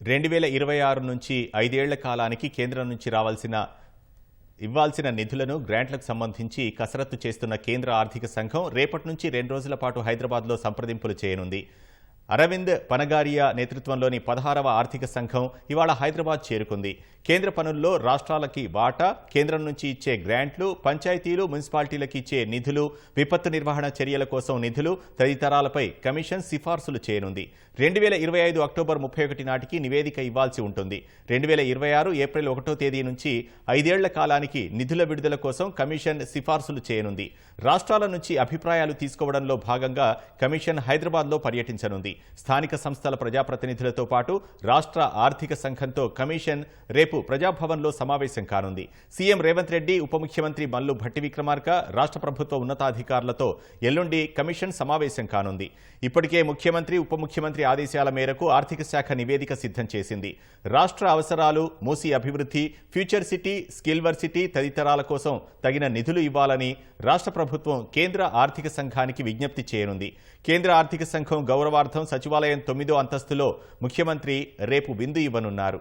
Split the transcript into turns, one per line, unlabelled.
రెండు వేల ఇరవై ఆరు నుంచి ఐదేళ్ళ కాలానికి కేంద్రం నుంచి రావాల్సిన ఇవ్వాల్సిన నిధులను గ్రాంట్లకు సంబంధించి కసరత్తు చేస్తున్న కేంద్ర ఆర్థిక సంఘం రేపటి నుంచి రెండు రోజుల పాటు హైదరాబాద్లో సంప్రదింపులు చేయనుంది. అరవింద్ పనగారియా నేతృత్వంలోని పదహారవ ఆర్థిక సంఘం ఇవాళ హైదరాబాద్ చేరుకుంది. కేంద్ర పనుల్లో రాష్ట్రాలకి వాటా కేంద్రం నుంచి ఇచ్చే గ్రాంట్లు పంచాయతీలు మున్సిపాలిటీలకు ఇచ్చే నిధులు విపత్తు నిర్వహణ చర్యల కోసం నిధులు తదితరాలపై కమిషన్ సిఫార్సులు చేయనుంది. రెండు వేల ఇరవై ఐదు అక్టోబర్ ముప్పై ఒకటి నాటికి నివేదిక ఇవ్వాల్సి ఉంటుంది. రెండు వేల ఇరవై ఆరు ఏప్రిల్ ఒకటో తేదీ నుంచి ఐదేళ్ళ కాలానికి నిధుల విడుదల కోసం కమిషన్ సిఫార్సులు చేయనుంది. రాష్ట్రాల నుంచి అభిప్రాయాలు తీసుకోవడంలో భాగంగా కమిషన్ హైదరాబాద్లో పర్యటించనుంది. స్థానిక సంస్థల ప్రజాప్రతినిధులతో పాటు రాష్ట్ర ఆర్థిక సంఘంతో కమిషన్ రేపు ప్రజాభవన్లో సమావేశం కానుంది. సీఎం రేవంత్ రెడ్డి ఉప ముఖ్యమంత్రి మల్లు భట్టి విక్రమార్క రాష్ట్ర ప్రభుత్వ ఉన్నతాధికారులతో ఎల్లుండి కమిషన్ సమావేశం కానుంది. ఇప్పటికే ముఖ్యమంత్రి ఉప ముఖ్యమంత్రి ఆదేశాల మేరకు ఆర్థిక శాఖ నివేదిక సిద్ధం చేసింది. రాష్ట్ర అవసరాలు మూసి అభివృద్ధి ఫ్యూచర్ సిటీ స్కిల్వర్ సిటీ తదితరాల కోసం తగిన నిధులు ఇవ్వాలని రాష్ట్ర ప్రభుత్వం కేంద్ర ఆర్థిక సంఘానికి విజ్ఞప్తి చేయనుంది. కేంద్ర ఆర్థిక సంఘం గౌరవార్థం సచివాలయం తొమ్మిదో అంతస్తులో ముఖ్యమంత్రి రేపు విందు ఇవ్వనున్నారు.